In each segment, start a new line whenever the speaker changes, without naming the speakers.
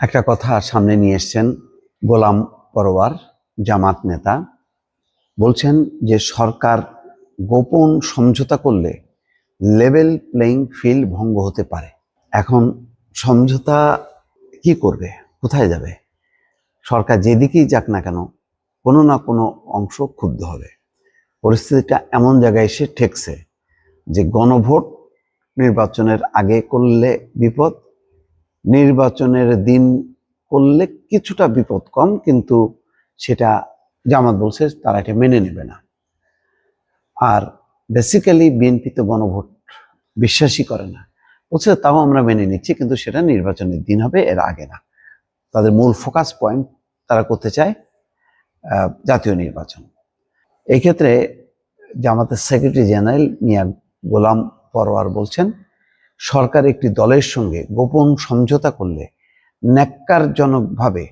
একটা কথা সামনে নিয়ে এসছেন গোলাম পরোয়ার, জামাত নেতা। বলছেন যে সরকার গোপন সমঝোতা করলে লেভেল প্লেইং ফিল্ড ভঙ্গ হতে পারে। এখন সমঝোতা কি করবে? কোথায় যাবে? সরকার যেদিকেই যাক না কেন, কোনো না কোনো অংশ ক্ষুব্ধ হবে। পরিস্থিতিটা এমন জায়গায় এসে ঠেকছে যে গণভোট নির্বাচনের আগে করলে বিপদ নির্বাচনের দিন করলে কিছুটা বিপদ কম, কিন্তু সেটা জামাত বলছে তারা এটা মেনে নেবে না। আর বেসিক্যালি বিএনপি তো গণভোট বিশ্বাসই করে না। বলছে তাও আমরা মেনে নিচ্ছি, কিন্তু সেটা নির্বাচনের দিন হবে, এর আগে না। তাদের মূল ফোকাস পয়েন্ট তারা করতে চায় জাতীয় নির্বাচন। এক্ষেত্রে জামাতের সেক্রেটারি জেনারেল মিয়া গোলাম পরোয়ার বলছেন সরকার একটি দলের সঙ্গে গোপন সমঝোতা করলে ন্যাক্কারজনকভাবে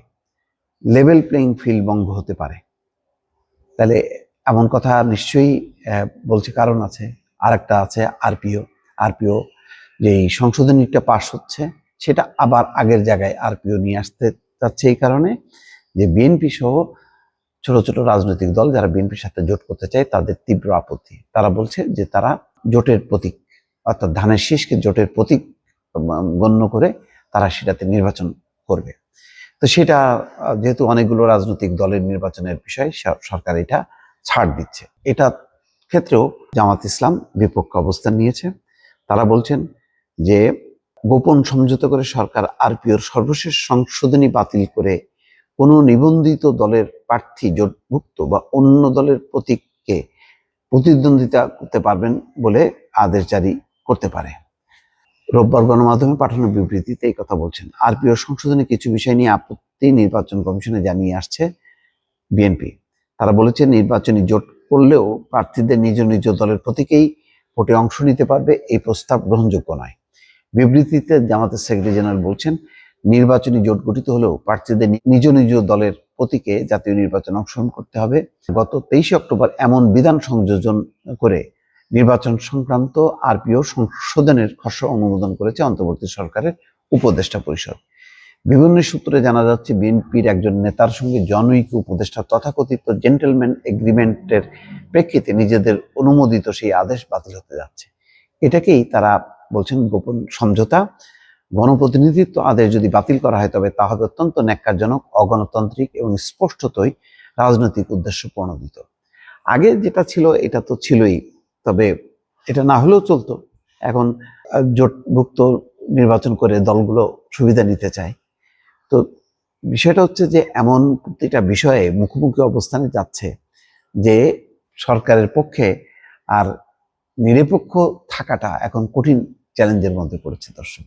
লেভেল প্লেইং ফিল্ড ভঙ্গ হতে পারে। তাহলে এমন কথা নিশ্চয়ই বলছে কারণ আছে আর একটা আছে আরপিও আরপিও যে এই সংশোধনীটা পাশ হচ্ছে, সেটা আবার আগের জায়গায় আরপিও নিয়ে আসতে চাচ্ছে এই কারণে যে বিএনপি সহ ছোট ছোট রাজনৈতিক দল যারা বিএনপির সাথে জোট করতে চায়, তাদের তীব্র আপত্তি। তারা বলছে যে তারা জোটের প্রতীক অর্থাৎ ধানের শীষকে জোটের প্রতীক গণ্য করে তারা সেটাতে নির্বাচন করবে। তো সেটা যেহেতু অনেকগুলো রাজনৈতিক দলের নির্বাচনের বিষয় সরকার এটা ছাড় দিচ্ছে। এটা ক্ষেত্রেও জামাত ইসলাম বিপক্ষ অবস্থান নিয়েছে। তারা বলছেন যে, গোপন সমঝোতা করে সরকার আরপিওর সর্বশেষ সংশোধনী বাতিল করে কোনো নিবন্ধিত দলের প্রার্থী জোটভুক্ত বা অন্য দলের প্রতীককে প্রতিদ্বন্দ্বিতা করতে পারবেন বলে আদেশ জারি করতে পারে। রোববার গণমাধ্যমে পাঠানো বিবৃতিতে এই কথা বলছেন। আরপিও সংশোধনে কিছু বিষয় নিয়ে আপত্তি নির্বাচন কমিশনে জানিয়ে আসছে বিএনপি। তারা বলেছে নির্বাচনী জোট করলেও প্রার্থীদের নিজ নিজ দলের প্রতীকেই ভোটে অংশ নিতে পারবে, এই প্রস্তাব গ্রহণযোগ্য নয়। বিবৃতিতে জামাতের সেক্রেটারি জেনারেল বলছেন, নির্বাচনী জোট গঠিত হলেও প্রার্থীদের নিজ নিজ দলের প্রতীকে জাতীয় নির্বাচন অংশগ্রহণ করতে হবে। গত তেইশে অক্টোবর এমন বিধান সংযোজন করে নির্বাচন সংক্রান্ত আরপিও সংশোধনের খসড়া অনুমোদন করেছে অন্তর্বর্তী সরকারের উপদেষ্টা পরিষদ। বিভিন্ন সূত্রে জানা যাচ্ছে, বিএনপির একজন নেতার সঙ্গে জনৈক উপদেষ্টা তথাকথিত জেন্টেলম্যান এগ্রিমেন্টের প্রেক্ষিতে নিজেদের অনুমোদিত সেই আদেশ বাতিল হতে যাচ্ছে। এটাকেই তারা বলছেন গোপন সমঝোতা। গণপ্রতিনিধিত্ব আদেশ যদি বাতিল করা হয়, তবে তা হবে অত্যন্ত ন্যাক্কারজনক, অগণতান্ত্রিক এবং স্পষ্টতই রাজনৈতিক উদ্দেশ্য প্রণোদিত। আগে যেটা ছিল, এটা তো ছিলই। তবে এটা না হলেও চলতো। এখন জোটভুক্ত নির্বাচন করে দলগুলো সুবিধা নিতে চায়। তো বিষয়টা হচ্ছে যে, এমন প্রতিটা বিষয়ে মুখোমুখি অবস্থানে যাচ্ছে যে, সরকারের পক্ষে আর নিরপেক্ষ থাকাটা এখন কঠিন চ্যালেঞ্জের মধ্যে পড়েছে দর্শক।